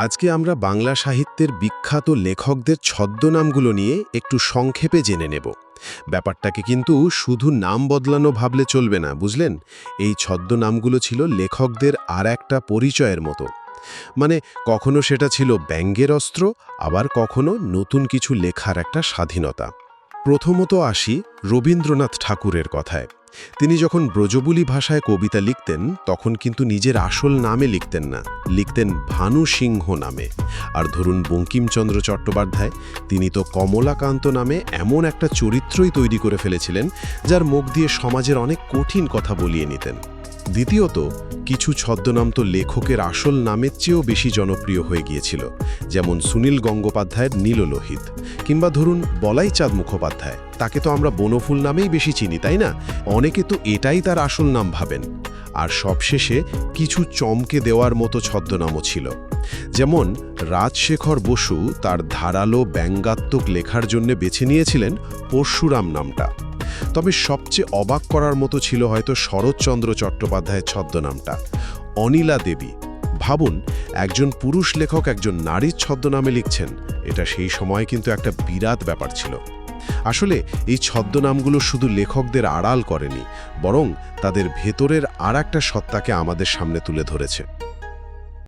আজকে আমরা বাংলা সাহিত্যের বিখ্যাত লেখকদের ছদ্মনামগুলো নিয়ে একটু সংক্ষেপে জেনে নেব। ব্যাপারটাকে কিন্তু শুধু নাম বদলানো ভাবলে চলবে না, বুঝলেন? এই ছদ্মনামগুলো ছিল লেখকদের আর একটা পরিচয়ের মতো। মানে কখনো সেটা ছিল ব্যঙ্গের অস্ত্র, আবার কখনো নতুন কিছু লেখার একটা স্বাধীনতা। প্রথমত আসি রবীন্দ্রনাথ ঠাকুরের কথায়। তিনি যখন ব্রজবুলি ভাষায় কবিতা লিখতেন, তখন কিন্তু নিজের আসল নামে লিখতেন না। লিখতেন ভানু সিংহ নামে। আর ধরুন বঙ্কিমচন্দ্র চট্টোপাধ্যায়, তিনি তো কমলাকান্ত নামে এমন একটা চরিত্রই তৈরি করে ফেলেছিলেন, যার মুখ দিয়ে সমাজের অনেক কঠিন কথা বলিয়ে নিতেন। দ্বিতীয়ত কিছু ছদ্মনাম তো লেখকের আসল নামের চেয়েও বেশি জনপ্রিয় হয়ে গিয়েছিল, যেমন সুনীল গঙ্গোপাধ্যায়ের নীললোহিত, কিংবা ধরুন বলাই চাঁদ মুখোপাধ্যায়। তাকে তো আমরা বনফুল নামেই বেশি চিনি, তাই না? অনেকে তো এটাই তার আসল নাম ভাবেন। আর সবশেষে কিছু চমকে দেওয়ার মতো ছদ্মনামও ছিল। যেমন রাজশেখর বসু তার ধারালো ব্যঙ্গাত্মক লেখার জন্য বেছে নিয়েছিলেন পরশুরাম নামটা। তবে সবচেয়ে অবাক করার মতো ছিল হয়তো শরৎচন্দ্র চট্টোপাধ্যায়ের ছদ্মনামটা। অনিলা দেবী। ভাবুন, একজন পুরুষ লেখক একজন নারীর ছদ্মনামে লিখছেন। এটা সেই সময় কিন্তু একটা বিরাট ব্যাপার ছিল। আসলে এই ছদ্মনামগুলো শুধু লেখকদের আড়াল করেনি, বরং তাদের ভেতরের আর একটা সত্তাকে আমাদের সামনে তুলে ধরেছে।